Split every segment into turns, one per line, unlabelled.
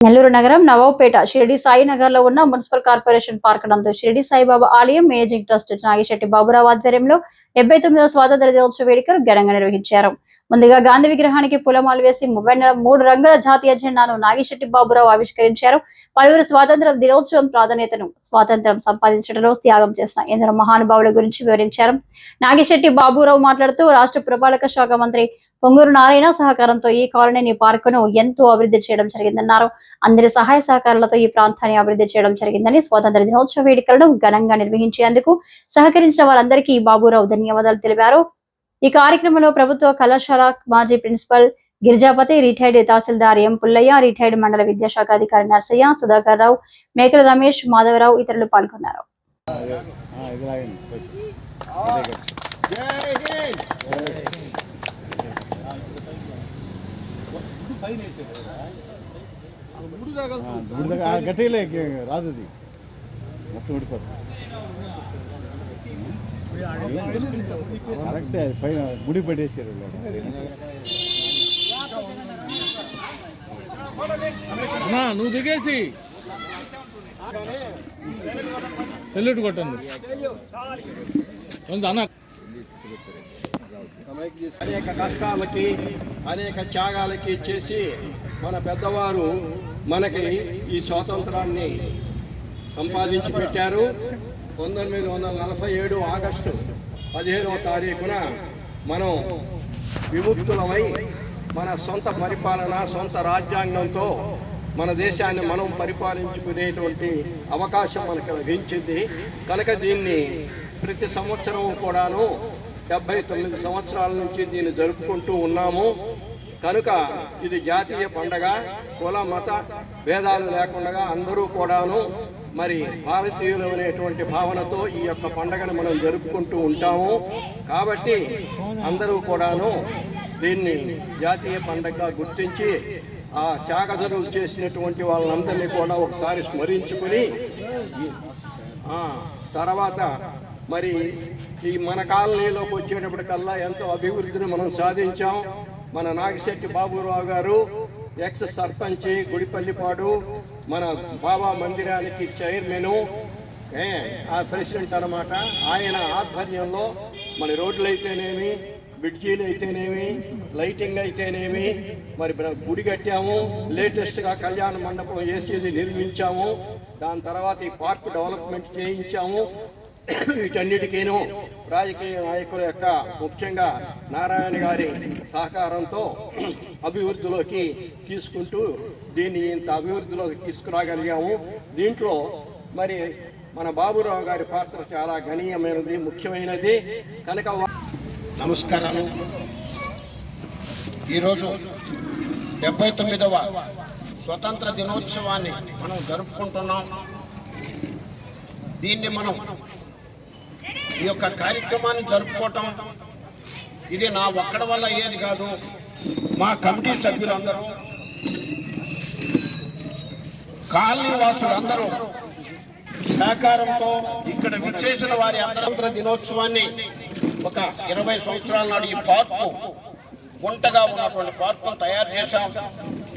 నెల్లూరు నగరం నవాబుపేట షిరిడి సాయి నగర్లో ఉన్న మున్సిపల్ కార్పొరేషన్ పార్క్ నందు షిరిడి సాయిబాబా ఆలయం మేనేజింగ్ ట్రస్ట్ నాగిశెట్టి బాబురావు ఆధ్వర్యంలో డెబ్బై తొమ్మిదవ స్వాతంత్ర దినోత్సవ వేడుకలు ఘనంగా నిర్వహించారు. ముందుగా గాంధీ విగ్రహానికి పూలమాలు వేసి ముప్పై మూడు రంగుల జాతీయ జెండాను నాగిశెట్టి బాబురావు ఆవిష్కరించారు. పలువురు స్వాతంత్ర దినోత్సవం ప్రాధాన్యతను స్వాతంత్రం సంపాదించడంలో త్యాగం చేసిన ఎందరో మహానుభావుల గురించి వివరించారు. నాగిశెట్టి బాబురావు మాట్లాడుతూ రాష్ట్ర పురపాలక శాఖ మంత్రి పొంగూరు నారాయణ సహకారంతో ఈ కాలనీని పార్కును ఎంతో అభివృద్ధి చేయడం జరిగిందన్నారు. అందరి సహాయ సహకారాలతో ఈ ప్రాంతాన్ని అభివృద్ధి చేయడం జరిగిందని స్వాతంత్ర దినోత్సవ వేడుకలను ఘనంగా నిర్వహించేందుకు సహకరించిన వారందరికీ బాబురావు ధన్యవాదాలు తెలిపారు. ఈ కార్యక్రమంలో ప్రభుత్వ కళాశాల మాజీ principal Girijapathi retired tahsildar M Pullaiah retired మండల విద్యాశాఖ అధికారి నర్సయ్య సుధాకర్ రావు మేకల రమేష్ మాధవరావు ఇతరులు పాల్గొన్నారు.
రాదు అది మొత్తం ఊడిపోతుంది కరెక్టే అది పైన ముడి పడేసారు
అన్నా నువ్వు దిగేసి సెల్యూట్ కొట్టండి కొంచెం అన్న
అనేక కష్టాలకి అనేక త్యాగాలకి చేసి మన పెద్దవారు మనకి ఈ స్వాతంత్రాన్ని సంపాదించి పెట్టారు. పంతొమ్మిది వందల నలభై ఏడు ఆగస్టు పదిహేనవ తారీఖున మనం విముక్తులమై మన సొంత పరిపాలన సొంత రాజ్యాంగంతో మన దేశాన్ని మనం పరిపాలించుకునేటువంటి అవకాశం మనకు లభించింది. కనుక దీన్ని ప్రతి సంవత్సరం కూడాను డెబ్బై తొమ్మిది సంవత్సరాల నుంచి దీన్ని జరుపుకుంటూ ఉన్నాము. కనుక ఇది జాతీయ పండగ కుల మత భేదాలు లేకుండా అందరూ కూడాను మరి భారతీయులు అనేటువంటి భావనతో ఈ యొక్క పండగను మనం జరుపుకుంటూ ఉంటాము. కాబట్టి అందరూ కూడాను దీన్ని జాతీయ పండగగా గుర్తించి ఆ త్యాగధరులు చేసినటువంటి వాళ్ళందరినీ కూడా ఒకసారి స్మరించుకుని తర్వాత మరి ఈ మన కాలనీలోకి వచ్చేటప్పటికల్లా ఎంతో అభివృద్ధిని మనం సాధించాం. మన నాగిశెట్టి బాబురావు గారు ఎక్స్ సర్పంచ్ గుడిపల్లిపాడు మన బాబా మందిరానికి చైర్మన్ ఏ, ఆ ప్రెసిడెంట్ అనమాట ఆయన ఆధ్వర్యంలో మన రోడ్లు అయితేనేమి బ్రిడ్జీలు అయితేనేమి లైటింగ్ అయితేనేమి మరి గుడి కట్టాము. లేటెస్ట్గా కళ్యాణ మండపం వేసేది నిర్మించాము. దాని తర్వాత ఈ పార్క్ డెవలప్మెంట్ చేయించాము. వీటన్నిటికీను రాజకీయ నాయకుల యొక్క ముఖ్యంగా నారాయణ గారి సహకారంతో అభివృద్ధిలోకి తీసుకుంటూ దీన్ని ఇంత అభివృద్ధిలోకి తీసుకురాగలిగాము. దీంట్లో మరి మన బాబురావు గారి పాత్ర చాలా గణనీయమైనది ముఖ్యమైనది. కనుక
నమస్కారం ఈరోజు డెబ్బై తొమ్మిదవ స్వతంత్ర దినోత్సవాన్ని మనం జరుపుకుంటున్నాం. దీన్ని మనం ఈ యొక్క కార్యక్రమాన్ని జరుపుకోవటం ఇది నా ఒక్కడి వల్ల అయ్యేది కాదు. మా కమిటీ సభ్యులందరూ కాలనీ వాసులందరూ సహకారంతో ఇక్కడ విచ్చేసిన వారి అందరంతర దినోత్సవాన్ని ఒక ఇరవై సంవత్సరాల నాడు ఈ పార్కు గుంటగా ఉన్నటువంటి పార్కును తయారు చేశాం.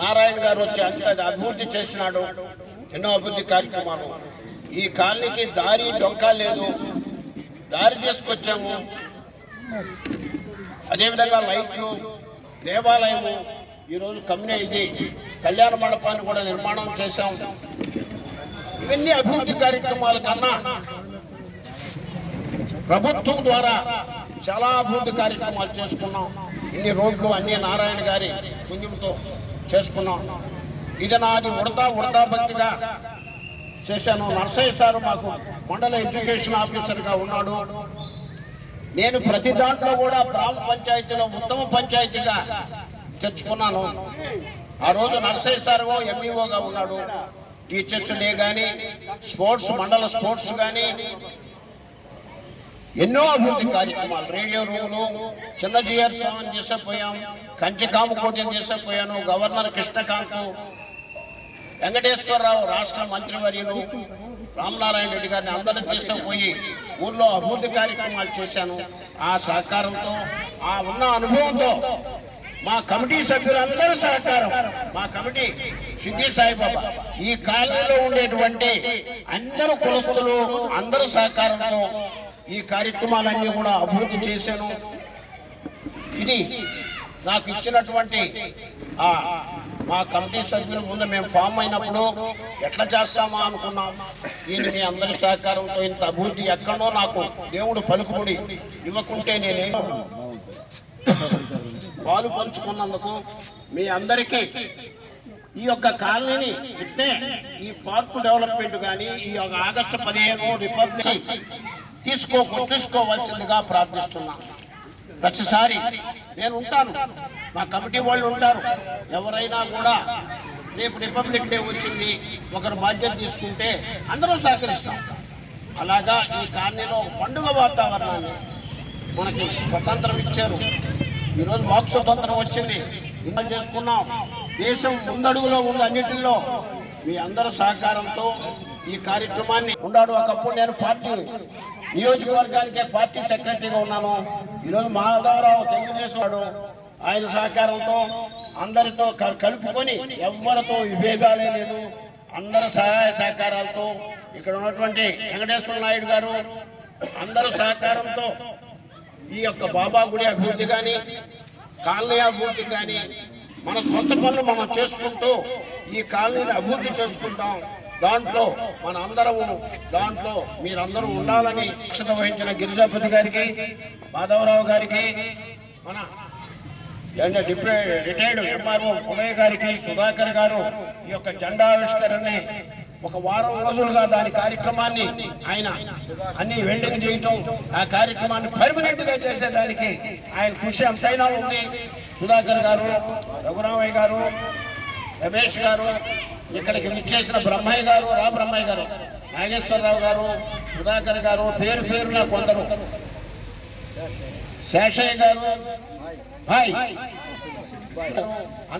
నారాయణ గారు వచ్చి అంత అభివృద్ధి చేసినాడు. ఎన్నో అభివృద్ధి కార్యక్రమాలు. ఈ కాలనీకి దారి డొక్క లేదు దారి తీసుకొచ్చాము. అదేవిధంగా లైట్లు దేవాలయము ఈరోజు కమ్యూని ఇది కళ్యాణ మండపాన్ని కూడా నిర్మాణం చేశాం. ఇవన్నీ అభివృద్ధి కార్యక్రమాల కన్నా ప్రభుత్వం ద్వారా చాలా అభివృద్ధి కార్యక్రమాలు చేసుకున్నాం. ఇన్ని రోడ్లు అన్ని నారాయణ గారి పుణ్యంతో చేసుకున్నాం. ఇది నాది ఉడతా ఉడతా భక్తిగా చేశాను. నర్సయ్య సారు మాకు మండల ఎడ్యుకేషన్ ఆఫీసర్గా ఉన్నాడు. నేను ప్రతి దాంట్లో కూడా గ్రామ పంచాయతీలో ఉత్తమ పంచాయతీగా తెచ్చుకున్నాను. ఆ రోజు నర్సయ్య సార్ ఎంఈఓగా ఉన్నాడు. టీచర్స్ డే కానీ స్పోర్ట్స్ మండల స్పోర్ట్స్ కానీ ఎన్నో అభివృద్ధి కార్యక్రమాలు. రేడియో రూములు చిన్న జిఆర్ స్వామిని తీసుకుపోయాం కంచి చేసే పోయాను గవర్నర్ కృష్ణకాంత్ వెంకటేశ్వరరావు రాష్ట్ర మంత్రివర్యులు రామనారాయణ రెడ్డి గారిని అందరినీ తీసుకుపోయి ఊర్లో అభివృద్ధి కార్యక్రమాలు చేశాను. ఆ సహకారంతో ఆ ఉన్న అనుభవంతో మా కమిటీ సభ్యులందరూ సహకారం మా కమిటీ సిద్ధి సాయిబాబా ఈ కాలంలో ఉండేటువంటి అందరు కులస్తులు అందరు సహకారంతో ఈ కార్యక్రమాలన్నీ కూడా అభివృద్ధి చేశాను. ఇది నాకు ఇచ్చినటువంటి మా కమిటీ సభ్యుల ముందు మేము ఫామ్ అయినప్పుడు ఎట్లా చేస్తామా అనుకున్నాం. దీన్ని మీ అందరి సహకారంతో ఇంత అభివృద్ధి ఎక్కడో నాకు దేవుడు పలుకుబడి ఇవ్వకుంటే నేనే పాలు పంచుకున్నందుకు మీ అందరికీ ఈ యొక్క కాలనీని ఇట్టే ఈ పార్కు డెవలప్మెంట్ కానీ ఈ యొక్క ఆగస్టు పదిహేను రిపబ్లిక్ తీసుకో తీసుకోవాల్సిందిగా ప్రార్థిస్తున్నాను ప్రతిసారి నేను ఉంటాను. మా కమిటీ వాళ్ళు ఉంటారు. ఎవరైనా కూడా రేపు రిపబ్లిక్ డే వచ్చింది ఒకరు బాధ్యత తీసుకుంటే అందరం సహకరిస్తాం. అలాగా ఈ కాలనీలో పండుగ వాతావరణాన్ని మనకి స్వతంత్రం ఇచ్చారు. ఈరోజు మాకు స్వతంత్రం వచ్చింది. ఇలా చేసుకున్నాం. దేశం ముందడుగులో ఉంది అన్నిటిలో. మీ అందరి సహకారంతో ఈ కార్యక్రమాన్ని ఉన్నాడు ఒకప్పుడు నేను పార్టీ నియోజకవర్గానికే పార్టీ సెక్రటరీగా ఉన్నాను. ఈరోజు మాధవరావు తెలియజేశాడు ఆయన సహకారంతో అందరితో క- కలుపుకొని ఎవరితో విభేదాలే లేదు. అందరి సహాయ సహకారాలతో ఇక్కడ ఉన్నటువంటి వెంకటేశ్వర నాయుడు గారు అందరి సహకారంతో ఈ యొక్క బాబా గుడి అభివృద్ధి కానీ కాలనీ అభివృద్ధి కానీ మన సొంత పనులు మనం చేసుకుంటూ ఈ కాలనీని అభివృద్ధి చేసుకుంటాం. దాంట్లో మన అందరము దాంట్లో మీరందరూ ఉండాలని అక్షత వహించిన గిరిజాపతి గారికి మాధవరావు గారికి మన అండ్ రిటైర్డ్ ఎంఆర్ఓ ఉదయ గారికి సుధాకర్ గారు ఈ యొక్క జెండా ఆవిష్కరణని ఒక వారం రోజులుగా దాని కార్యక్రమాన్ని ఆయన అన్ని వెల్డింగ్ చేయటం ఆ కార్యక్రమాన్ని పర్మనెంట్గా చేసేదానికి ఆయన కృషి ఎంతైనా ఉంది. సుధాకర్ గారు రఘురామయ్య గారు రమేష్ గారు ఇక్కడికి విచ్చేసిన బ్రహ్మయ్య గారు రా బ్రహ్మయ్య గారు. నాగేశ్వరరావు గారు సుధాకర్ గారు పేరు పేరున కొందరు. శేషయ్య గారు హాయ్.